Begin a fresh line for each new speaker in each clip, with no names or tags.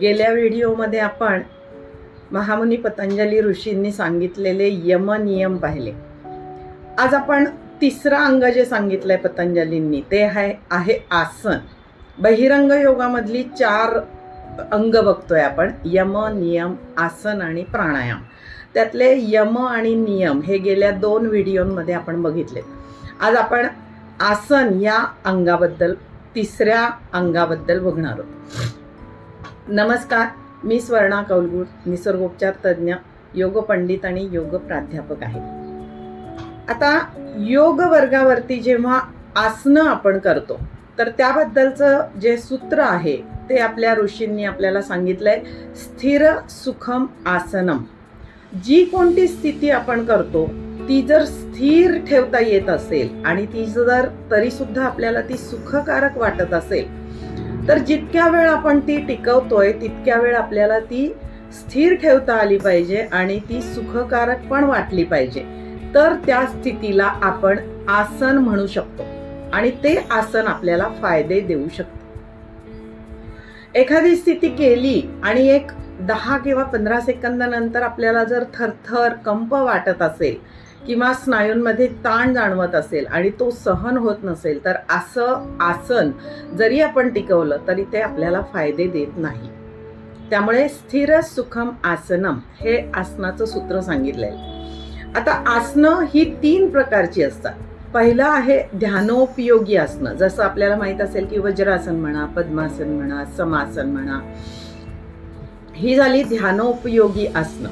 गेल्या व्हिडिओमध्ये आपण महामुनी पतंजली ऋषींनी सांगितलेले यमनियम पाहिले. आज आपण तिसरा अंग जे सांगितलं आहे पतंजलींनी ते आहे आहे आसन. बहिरंग योगामधली चार अंग बघतोय आपण यम नियम आसन आणि प्राणायाम. त्यातले यम आणि नियम हे गेल्या दोन व्हिडिओमध्ये आपण बघितले आज आपण आसन या अंगाबद्दल तिसऱ्या अंगाबद्दल बघणार आहोत. नमस्कार मी स्वर्णा कौलगुड निसर्गोपचार तज्ज्ञ योग पंडित आणि योग प्राध्यापक आहे. आता योग वर्गावरती जेव्हा आसनं आपण करतो तर त्याबद्दलचं जे सूत्र आहे ते आपल्या ऋषींनी आपल्याला सांगितलंय स्थिर सुखम आसनम. जी कोणती स्थिती आपण करतो ती जर स्थिर ठेवता येत असेल आणि ती जर तरीसुद्धा आपल्याला ती सुखकारक वाटत असेल तर जितक्या वेळ आपण ती टिकवतोय तितक्या वेळ आपल्याला ती स्थिर ठेवता आली पाहिजे आणि ती सुखकारक पण वाटली पाहिजे. तर त्या स्थितीला आपण आसन म्हणू शकतो आणि ते आसन आपल्याला फायदे देऊ शकते. एखादी स्थिती केली आणि एक दहा किंवा पंधरा सेकंदानंतर आपल्याला जर थरथर कंप वाटत असेल किंवा स्नायूंमध्ये ताण जाणवत असेल आणि तो सहन होत नसेल तर असं आसन जरी आपण टिकवलं तरी ते आपल्याला फायदे देत नाही. त्यामुळे स्थिर सुखम आसनम हे आसनाचं सूत्र सांगितलं आहे आता आसनं ही तीन प्रकारची असतात. पहिलं आहे ध्यानोपयोगी आसनं. जसं आपल्याला माहीत असेल की वज्रासन म्हणा पद्मासन म्हणा समासन म्हणा ही झाली ध्यानोपयोगी आसनं.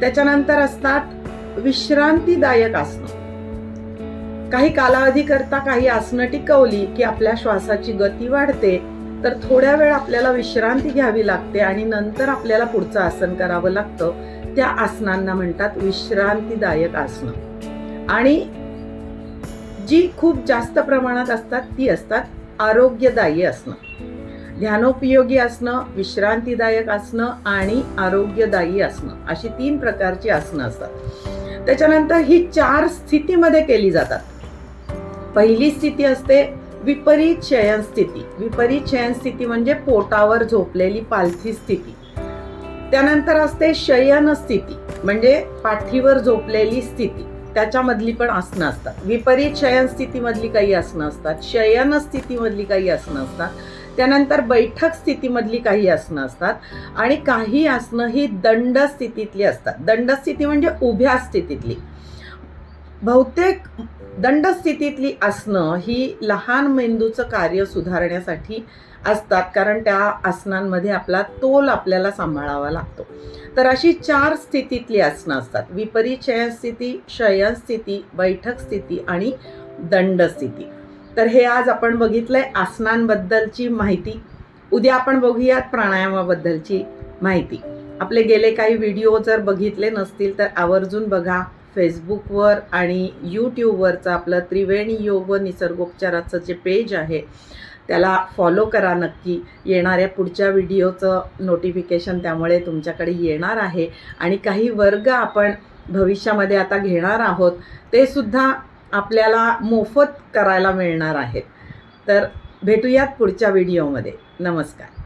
त्याच्यानंतर असतात विश्रांतीदायक आसनं. काही कालावधी करता काही आसनं टिकवली की आपल्या श्वासाची गती वाढते तर थोड्या वेळ आपल्याला विश्रांती घ्यावी लागते आणि नंतर आपल्याला पुढचं आसन करावं लागतं. त्या आसनांना म्हणतात विश्रांतीदायक आसनं. आणि जी खूप जास्त प्रमाणात असतात ती असतात आरोग्यदायी असणं ध्यानोपयोगी असणं विश्रांतीदायक असणं आणि आरोग्यदायी असणं अशी तीन प्रकारची आसनं असतात. त्याच्यानंतर ही चार स्थितीमध्ये केली जातात. पहिली स्थिती असते विपरीत शयन स्थिती. विपरीत शयन स्थिती म्हणजे पोटावर झोपलेली पालथी स्थिती. त्यानंतर असते शयन स्थिती म्हणजे पाठीवर झोपलेली स्थिती. त्याच्यामधली पण आसनं असतात. विपरीत शयन स्थितीमधली काही आसनं असतात. शयन स्थितीमधली काही आसनं असतात. त्यानंतर बैठक स्थितीमधली काही आसनं असतात आणि काही आसनं ही दंड स्थितीतली असतात. दंड स्थिती म्हणजे उभ्या स्थितीतली. बहुतेक दंड स्थितीतली आसनं ही लहान मेंदूचं कार्य सुधारण्यासाठी असतात कारण त्या आसनांमध्ये आपला तोल आपल्याला सांभाळावा लागतो. तर अशी चार स्थितीतली आसनं असतात. विपरीत शयन स्थिती शयन स्थिती बैठक स्थिती आणि दंड स्थिती. तर हे आज आपण बघितलंय आसनांबद्दलची माहिती. उद्या आपण बघूयात प्राणायामाबद्दलची माहिती. आपले गेले काही व्हिडिओ जर बघितले नसतील तर आवर्जून बघा. फेसबुकवर आणि यूट्यूबवरचं आपलं त्रिवेणी योग व निसर्गोपचाराचं जे पेज आहे त्याला फॉलो करा नक्की. येणाऱ्या पुढच्या व्हिडिओचं नोटिफिकेशन त्यामुळे तुमच्याकडे येणार आहे. आणि काही वर्ग आपण भविष्यामध्ये आता घेणार आहोत ते सुद्धा आपल्याला मोफत करायला मिळणार आहेत. तर भेटूयात पुढच्या व्हिडिओमध्ये. नमस्कार.